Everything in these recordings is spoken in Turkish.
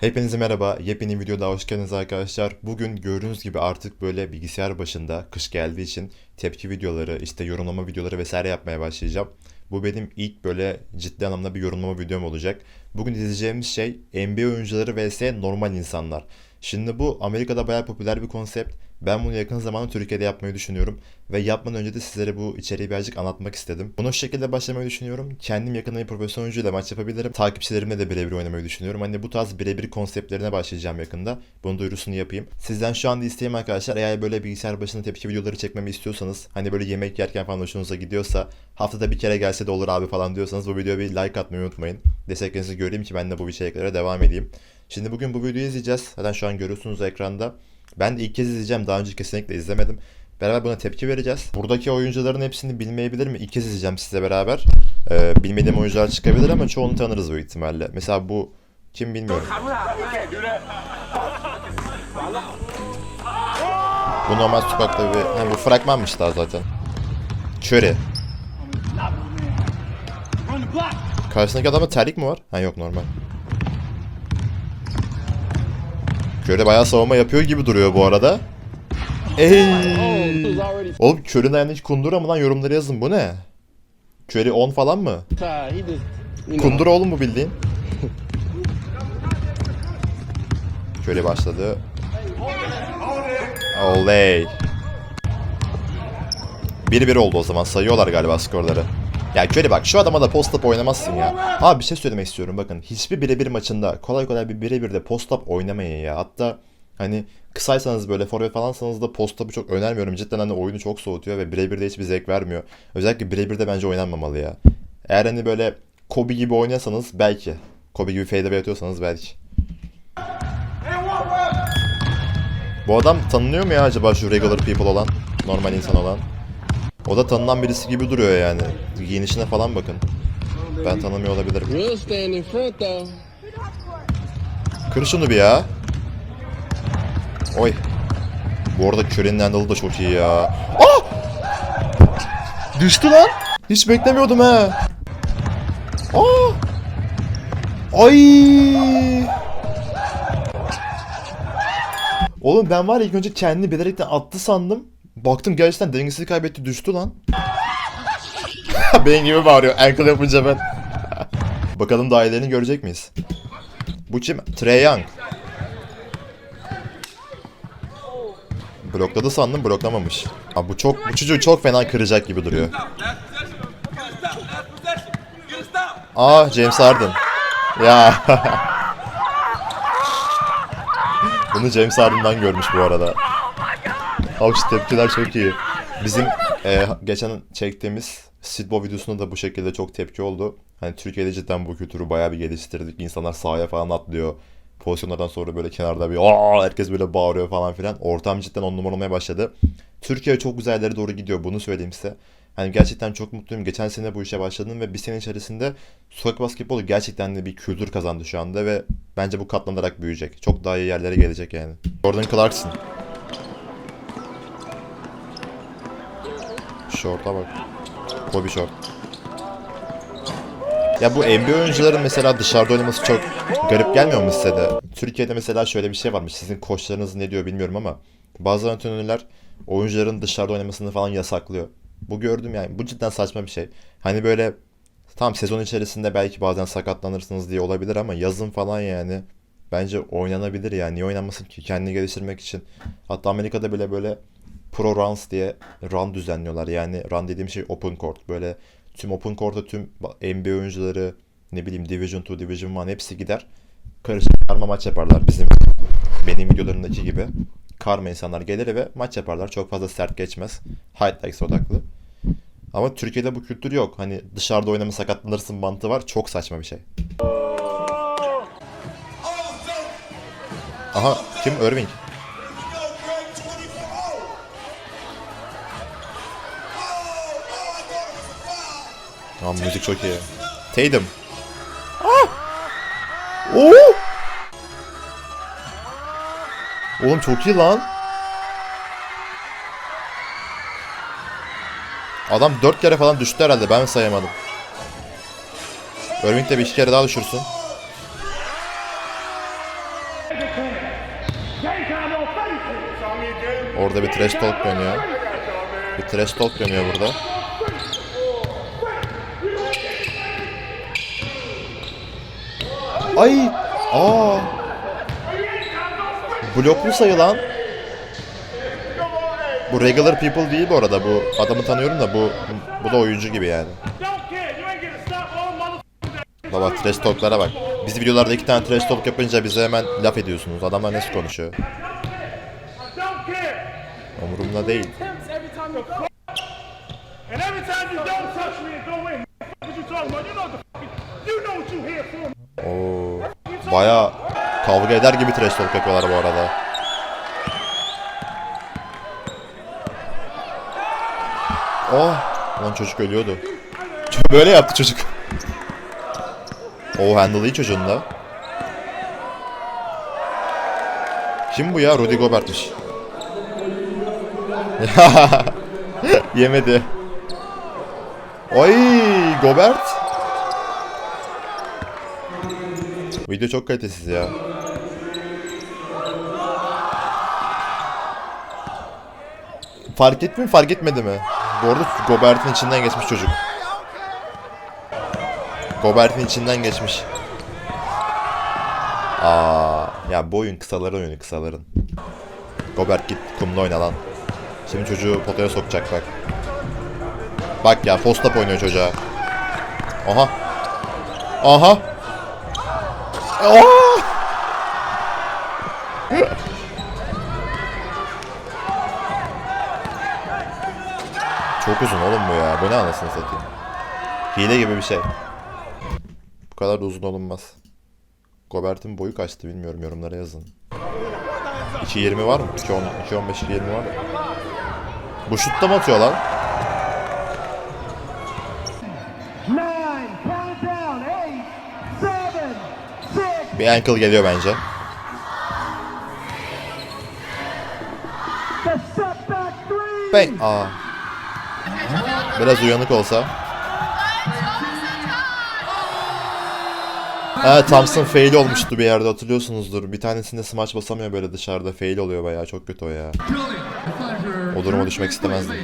Hepinize merhaba. Yepyeni videoda hoş geldiniz arkadaşlar. Bugün gördüğünüz gibi artık böyle bilgisayar başında kış geldiği için tepki videoları, işte yorumlama videoları vesaire yapmaya başlayacağım. Bu benim ilk böyle ciddi anlamda bir yorumlama videom olacak. Bugün izleyeceğimiz şey NBA oyuncuları vs normal insanlar. Şimdi bu Amerika'da bayağı popüler bir konsept. Ben bunu yakın zamanda Türkiye'de yapmayı düşünüyorum. Ve yapmadan önce de sizlere bu içeriği birazcık anlatmak istedim. Buna şu şekilde başlamayı düşünüyorum. Kendim yakında bir profesyonel oyuncuyla maç yapabilirim. Takipçilerimle de birebir oynamayı düşünüyorum. Hani bu tarz birebir konseptlerine başlayacağım yakında. Bunun duyurusunu yapayım. Sizden şu anda isteğim arkadaşlar eğer böyle bilgisayar başında tepki videoları çekmemi istiyorsanız hani böyle yemek yerken falan hoşunuza gidiyorsa haftada bir kere gelse de olur abi falan diyorsanız bu videoya bir like atmayı unutmayın. Desteklerinizi göreyim ki ben de bu içeriklere devam edeyim. Şimdi bugün bu videoyu izleyeceğiz. Zaten şu an görüyorsunuz ekranda. Ben de ilk kez izleyeceğim. Daha önce kesinlikle izlemedim. Beraber buna tepki vereceğiz. Buradaki oyuncuların hepsini bilmeyebilirim. İlk kez izleyeceğim size beraber. Ee, bilmediğim oyuncular çıkabilir ama çoğunu tanırız büyük ihtimalle. Mesela bu kim bilmiyorum. Bu normal sokakta bir... Ha, bu fragmanmış daha zaten. Çöre. Karşısındaki adamda terlik mi var? Ha yok normal. Köre bayağı savunma yapıyor gibi duruyor bu arada. Ey! Oğlum Curry'nin ayağında hiç kundura mı lan yorumları yazın bu ne? Curry 10 falan mı? Kundura oğlum bu bildiğin. Curry başladı. Oley. 1-1 oldu o zaman sayıyorlar galiba skorları. Ya Curry bak şu adama da post-up oynamazsın ya. Abi bir şey söylemek istiyorum bakın. Hiçbir birebir maçında kolay kolay bir birebir de post-up oynamayın ya. Hatta hani kısaysanız böyle forvet falansanız da post-up'ı çok önermiyorum. Cidden hani oyunu çok soğutuyor ve birebir de hiçbir zevk vermiyor. Özellikle birebir de bence oynanmamalı ya. Eğer hani böyle Kobe gibi oynasanız belki. Kobe gibi fadeaway atıyorsanız belki. Bu adam tanınıyor mu ya acaba şu regular people olan? Normal insan olan. O da tanınan birisi gibi duruyor yani. Giyinişine falan bakın. Ben tanımıyor olabilirim. Kır şunu bir ya. Oy. Bu arada Curry'nin handle'ı da çok iyi ya. Aa! Düştü lan. Hiç beklemiyordum he. Aa! Ay! Oğlum ben var ya ilk önce kendini bilerekten attı sandım. Baktım gerçekten dengesini kaybetti düştü lan. Benim gibi bağırıyor ankle yapınca ben. Bakalım daha ilerini görecek miyiz? Bu kim? Trey Young. Blokladı sandım bloklamamış. Abi bu çok bu çocuğu çok fena kıracak gibi duruyor. Aa James Harden. Ya. Bunu James Harden'dan görmüş bu arada. Şu tepkiler çok iyi. Bizim e, geçen çektiğimiz Sidbo videosunda da bu şekilde çok tepki oldu. Hani Türkiye'de cidden bu kültürü bayağı bir geliştirdik. İnsanlar sahaya falan atlıyor. Pozisyonlardan sonra böyle kenarda bir aa herkes böyle bağırıyor falan filan. Ortam cidden on numara olmaya başladı. Türkiye çok güzel yerlere doğru gidiyor. Bunu söyleyeyim size. Hani gerçekten çok mutluyum. Geçen sene bu işe başladım ve bir sene içerisinde sokak basketbolu gerçekten de bir kültür kazandı şu anda ve bence bu katlanarak büyüyecek. Çok daha iyi yerlere gelecek yani. Jordan Clarkson. Short'a bak. Kobe short. Ya bu NBA oyuncuların mesela dışarıda oynaması çok garip gelmiyor mu size de? Türkiye'de mesela şöyle bir şey varmış. Sizin koçlarınız ne diyor bilmiyorum ama bazı antrenörler oyuncuların dışarıda oynamasını falan yasaklıyor. Bu gördüm yani. Bu cidden saçma bir şey. Hani böyle tam sezon içerisinde belki bazen sakatlanırsınız diye olabilir ama yazın falan yani bence oynanabilir yani. Niye oynanmasın ki? Kendini geliştirmek için. Hatta Amerika'da bile böyle Pro Runs diye run düzenliyorlar. Yani run dediğim şey open court. Böyle tüm open court'a tüm NBA oyuncuları ne bileyim Division 2, Division 1 hepsi gider. Karışık karma maç yaparlar bizim benim videolarımdaki gibi. Karma insanlar gelir ve maç yaparlar. Çok fazla sert geçmez. Highlights odaklı. Ama Türkiye'de bu kültür yok. Hani dışarıda oynama sakatlanırsın mantığı var. Çok saçma bir şey. Aha kim? Irving. Tamam müzik çok iyi. Tatum. Ah! Oo! Oğlum çok iyi lan. Adam dört kere falan düştü herhalde ben sayamadım. Irving de bir iki kere daha düşürsün. Orada bir trash talk dönüyor. Bir trash talk dönüyor burada. Ay! Aa! Bloklu sayı lan. Bu regular people değil bu arada. Bu adamı tanıyorum da bu bu da oyuncu gibi yani. Baba trash talk'lara bak. Biz videolarda iki tane trash talk yapınca bize hemen laf ediyorsunuz. Adamlar nasıl konuşuyor? Umurumda değil. Oo. Baya kavga eder gibi trash talk yapıyorlar bu arada. Oh. Lan çocuk ölüyordu. Böyle yaptı çocuk. O handle iyi çocuğun da. Kim bu ya? Rudy Gobert'miş. Yemedi. Oy Gobert. Video çok kalitesiz ya. Fark etti mi fark etmedi mi? Bu arada Gobert'in içinden geçmiş çocuk. Gobert'in içinden geçmiş. Aa, ya bu oyun kısaların oyunu kısaların. Gobert git kumda oyna lan. Şimdi çocuğu potaya sokacak bak. Bak ya post-up oynuyor çocuğa. Aha. Aha. Aa! Çok uzun oğlum bu ya. Bu ne anasını satayım. Hile gibi bir şey. Bu kadar da uzun olunmaz. Gobert'in boyu kaçtı bilmiyorum yorumlara yazın. 2.20 var mı? 2.10, 2.15, 2.20 var mı? Bu şutta mı atıyor lan? Bir ankle geliyor bence. Bang! Aa. Biraz uyanık olsa. Ha Thompson fail olmuştu bir yerde hatırlıyorsunuzdur. Bir tanesinde smaç basamıyor böyle dışarıda. Fail oluyor bayağı çok kötü o ya. O duruma düşmek istemezdim.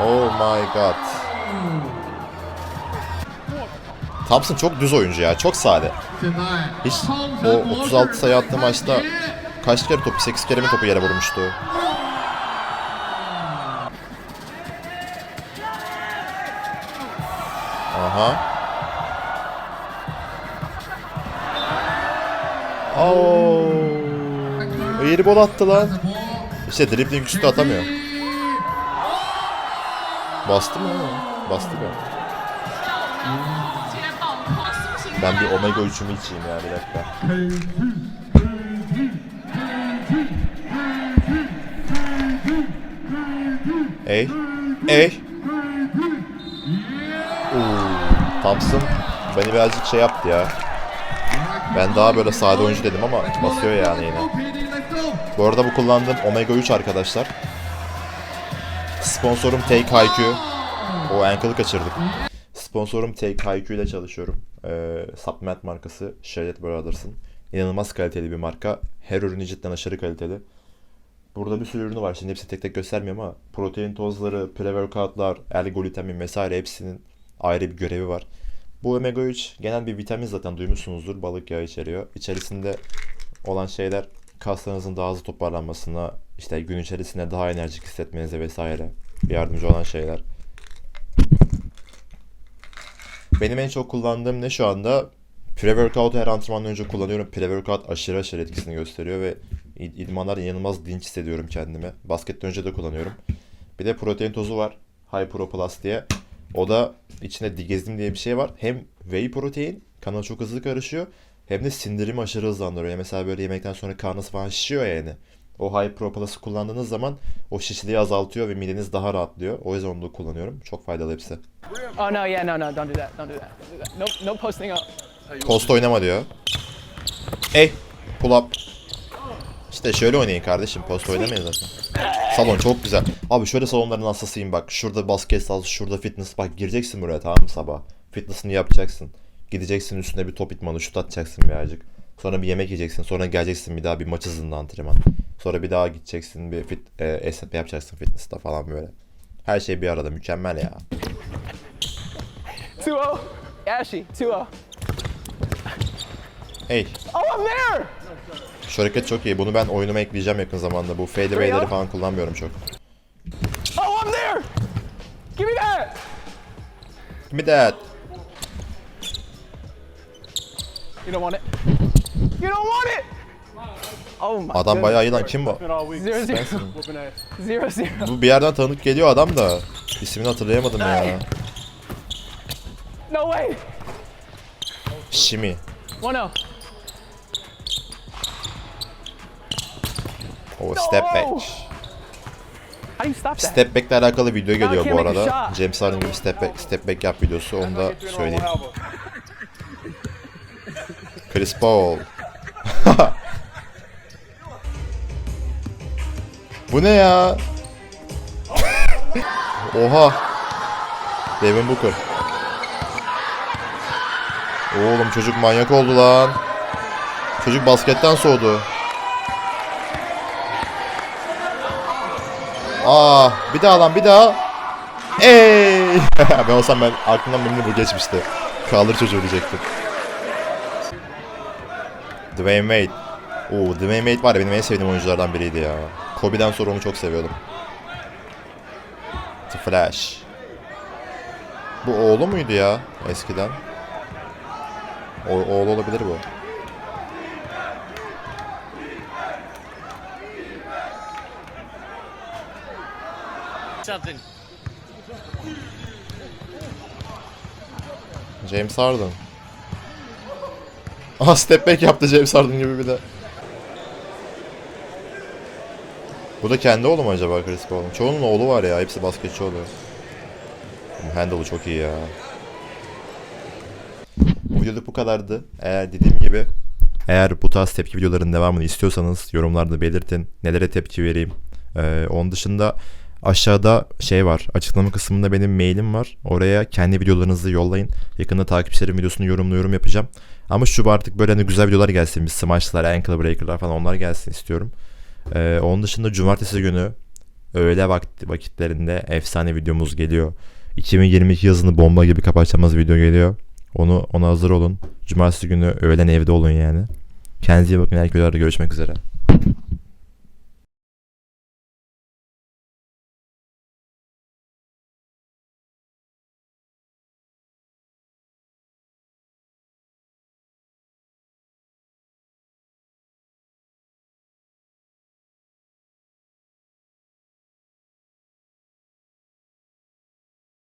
Oh my god. Thompson çok düz oyuncu ya. Çok sade. Hiç o 36 sayı attığı maçta kaç kere topu? 8 kere mi topu yere vurmuştu? Aha. Oo. Eğri bol attı lan. İşte dribbling üstü atamıyor. Bastı mı? Bastı mı? Ben bir omega 3'ümü içeyim ya bir dakika. Ey. Ey. Oo, Thompson beni birazcık şey yaptı ya. Ben daha böyle sade oyuncu dedim ama basıyor yani yine. Bu arada bu kullandığım Omega 3 arkadaşlar. Sponsorum Take IQ. O ankle'ı kaçırdık. Sponsorum Take IQ ile çalışıyorum. Ee, supplement markası Shredded Brothers'ın. İnanılmaz kaliteli bir marka. Her ürünü cidden aşırı kaliteli. Burada bir sürü ürünü var. Şimdi hepsini tek tek göstermiyorum ama protein tozları, pre-workoutlar, L-glutamin vesaire hepsinin ayrı bir görevi var. Bu omega 3 genel bir vitamin zaten duymuşsunuzdur. Balık yağı içeriyor. İçerisinde olan şeyler kaslarınızın daha hızlı toparlanmasına, işte gün içerisinde daha enerjik hissetmenize vesaire yardımcı olan şeyler. Benim en çok kullandığım ne şu anda? Pre-workout her antrenmandan önce kullanıyorum. Pre-workout aşırı aşırı etkisini gösteriyor ve id- idmanlar inanılmaz dinç hissediyorum kendimi. Basketten önce de kullanıyorum. Bir de protein tozu var. High Pro Plus diye. O da içinde digezim diye bir şey var. Hem whey protein kana çok hızlı karışıyor. Hem de sindirimi aşırı hızlandırıyor. Yani mesela böyle yemekten sonra karnınız falan şişiyor ya yani. O High Pro Plus'ı kullandığınız zaman o şişliği azaltıyor ve mideniz daha rahatlıyor. O yüzden onu da kullanıyorum. Çok faydalı hepsi. Oh no, yeah, no, no, don't do that, don't do that, don't do that. No, no posting up. Post oynama diyor. Ey, pull up. İşte şöyle oynayın kardeşim. Post oynamayın zaten. Salon çok güzel. Abi şöyle salonların hastasıyım bak. Şurada basket sahası, şurada fitness. Bak gireceksin buraya tamam mı sabah. Fitness'ını yapacaksın. Gideceksin üstüne bir top itmanı şut atacaksın birazcık. Sonra bir yemek yiyeceksin. Sonra geleceksin bir daha bir maç hızında antrenman. Sonra bir daha gideceksin bir fit, e, esnetme yapacaksın fitness'ta falan böyle. Her şey bir arada mükemmel ya. 2-0. Ashy, 2-0. Hey Oh, I'm there! şu hareket çok iyi. Bunu ben oyunuma ekleyeceğim yakın zamanda. Bu fadeaway'leri falan kullanmıyorum çok. Oh, I'm there! Give me that! Give me that. You don't want it. You don't want it! Oh my Adam bayağı iyi lan. Kim bu? Zero, zero. Zero, zero. Bu bir yerden tanıdık geliyor adam da. İsmini hatırlayamadım ya. No way! Shimi. 1-0. O step back. How do you stop that? Step back'le alakalı video geliyor bu arada. James Harden gibi step back, step back yap videosu onu da söyleyeyim. Chris Paul. Bu ne ya? Oha. Devin Booker. Oğlum çocuk manyak oldu lan. Çocuk basketten soğudu. Aa, bir daha lan bir daha. Ey! ben olsam ben aklımdan benim de bu geçmişti. Kaldır çocuğu diyecektim. Dwayne Wade. Oo, Dwayne Wade var ya benim en sevdiğim oyunculardan biriydi ya. Kobe'den sonra onu çok seviyordum. The Flash. Bu oğlu muydu ya eskiden? O, oğlu olabilir bu. something. James Harden. Aha step back yaptı James Harden gibi bir de. Bu da kendi oğlu mu acaba Chris Paul'un? Çoğunun oğlu var ya. Hepsi basketçi oluyor. Handle'ı çok iyi ya. Bu videoluk bu kadardı. Eğer dediğim gibi eğer bu tarz tepki videoların devamını istiyorsanız yorumlarda belirtin. Nelere tepki vereyim. Ee, onun dışında aşağıda şey var. Açıklama kısmında benim mailim var. Oraya kendi videolarınızı yollayın. Yakında takipçilerin videosunu yorumlu yorum yapacağım. Ama şu artık böyle hani güzel videolar gelsin. Bir smashlar, ankle breaker'lar falan onlar gelsin istiyorum. Ee, onun dışında cumartesi günü öğle vakti, vakitlerinde efsane videomuz geliyor. 2022 yazını bomba gibi kapatacağımız video geliyor. Onu ona hazır olun. Cumartesi günü öğlen evde olun yani. Kendinize iyi bakın. Herkese görüşmek üzere.